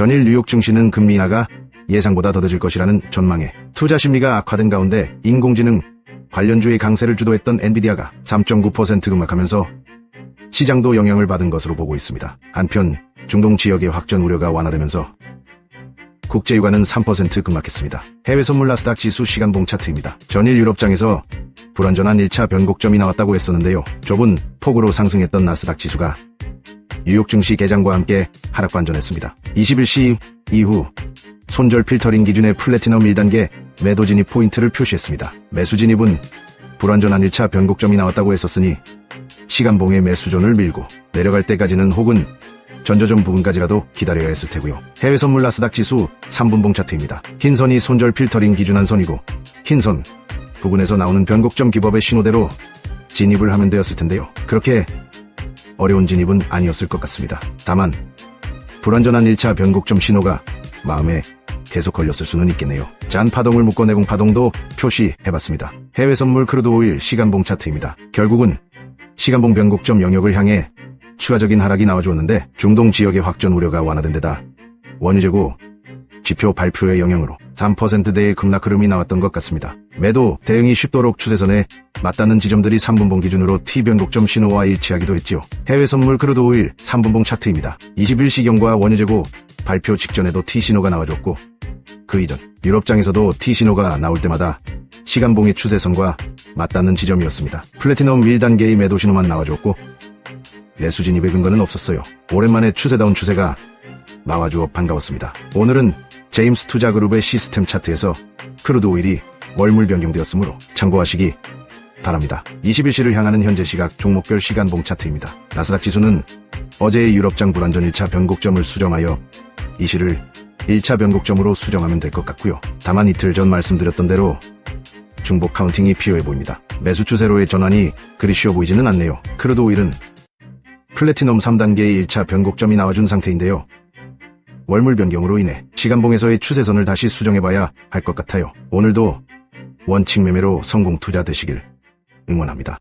전일 뉴욕 증시는 금리 인하가 예상보다 더뎌질 것이라는 전망에 투자 심리가 악화된 가운데 인공지능 관련주의 강세를 주도했던 엔비디아가 3.9% 급락하면서 시장도 영향을 받은 것으로 보고 있습니다. 한편 중동 지역의 확전 우려가 완화되면서 국제유가는 3% 급락했습니다. 해외 선물 나스닥 지수 시간봉 차트입니다. 전일 유럽장에서 불완전한 1차 변곡점이 나왔다고 했었는데요. 좁은 폭으로 상승했던 나스닥 지수가 뉴욕 증시 개장과 함께 하락 반전했습니다. 21시 이후 손절 필터링 기준의 플래티넘 1단계 매도 진입 포인트를 표시했습니다. 매수 진입은 불완전한 1차 변곡점이 나왔다고 했었으니 시간봉의 매수존을 밀고 내려갈 때까지는 혹은 전저점 부분까지라도 기다려야 했을 테고요. 해외 선물 나스닥 지수 3분봉 차트입니다. 흰선이 손절 필터링 기준 한 선이고 흰선 부분에서 나오는 변곡점 기법의 신호대로 진입을 하면 되었을 텐데요. 그렇게 어려운 진입은 아니었을 것 같습니다. 다만 불완전한 1차 변곡점 신호가 마음에 계속 걸렸을 수는 있겠네요. 잔 파동을 묶어 내공 파동도 표시해봤습니다. 해외 선물 크루드 오일 시간봉 차트입니다. 결국은 시간봉 변곡점 영역을 향해 추가적인 하락이 나와주었는데 중동 지역의 확전 우려가 완화된 데다 원유 재고 지표 발표의 영향으로 3%대의 급락 흐름이 나왔던 것 같습니다. 매도 대응이 쉽도록 추세선에 맞닿는 지점들이 3분봉 기준으로 T 변곡점 신호와 일치하기도 했지요. 해외 선물 크루드 오일 3분봉 차트입니다. 21시경과 원유 재고 발표 직전에도 T 신호가 나와줬고 그 이전 유럽장에서도 T 신호가 나올 때마다 시간봉의 추세선과 맞닿는 지점이었습니다. 플래티넘 1단계의 매도 신호만 나와줬고 내수 진입의 근거는 없었어요. 오랜만에 추세다운 추세가 나와주어 반가웠습니다. 오늘은 제임스 투자그룹의 시스템 차트에서 크루드 오일이 월물 변경되었으므로 참고하시기 바랍니다. 21시를 향하는 현재 시각 종목별 시간봉 차트입니다. 나스닥 지수는 어제의 유럽장 불안전 1차 변곡점을 수정하여 이 시를 1차 변곡점으로 수정하면 될 것 같고요. 다만 이틀 전 말씀드렸던 대로 중복 카운팅이 필요해 보입니다. 매수 추세로의 전환이 그리 쉬워 보이지는 않네요. 크루드 오일은 플래티넘 3단계의 1차 변곡점이 나와준 상태인데요. 월물 변경으로 인해 시간봉에서의 추세선을 다시 수정해봐야 할 것 같아요. 오늘도 원칙 매매로 성공 투자 되시길 응원합니다.